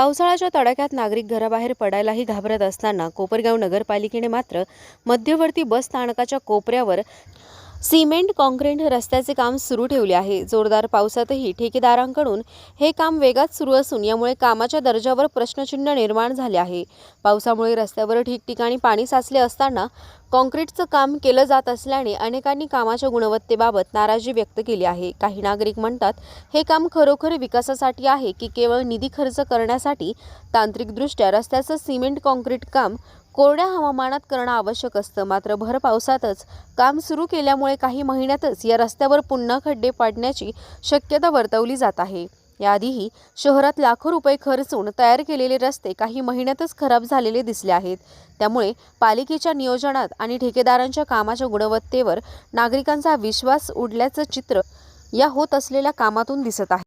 पावसाळ्याच्या तडाख्यात नागरिक घराबाहेर पडायलाही घाबरत असताना कोपरगाव नगरपालिकेने मात्र मध्यवर्ती बस स्थानकाच्या कोपऱ्यावर सिमेंट काँक्रीट रस्त्याचे काम सुरू ठेवले आहे. जोरदार पावसातही ठेकेदारांकडून हे काम वेगात सुरू असून यामुळे कामाच्या दर्जावर प्रश्नचिन्ह निर्माण झाले आहे. पावसामुळे रस्त्यावर ठिकठिकाणी पाणी साचले असताना कॉन्क्रीटचं काम केलं जात असल्याने अनेकांनी कामाच्या गुणवत्तेबाबत नाराजी व्यक्त केली आहे. काही नागरिक म्हणतात हे काम खरोखर विकासासाठी आहे की केवळ निधी खर्च करण्यासाठी? तांत्रिकदृष्ट्या रस्त्याचं सिमेंट काँक्रीट काम कोरड्या हवामानात करणं आवश्यक असतं. मात्र भर पावसातच काम सुरू केल्यामुळे काही महिन्यातच या रस्त्यावर पुन्हा खड्डे पाडण्याची शक्यता वर्तवली जात आहे. याआधीही शहरात लाखो रुपये खर्चून तयार केलेले रस्ते काही महिन्यातच खराब झालेले दिसले आहेत. त्यामुळे पालिकेच्या नियोजनात आणि ठेकेदारांच्या कामाच्या गुणवत्तेवर नागरिकांचा विश्वास उडल्याचं चित्र या होत असलेल्या कामातून दिसत आहे.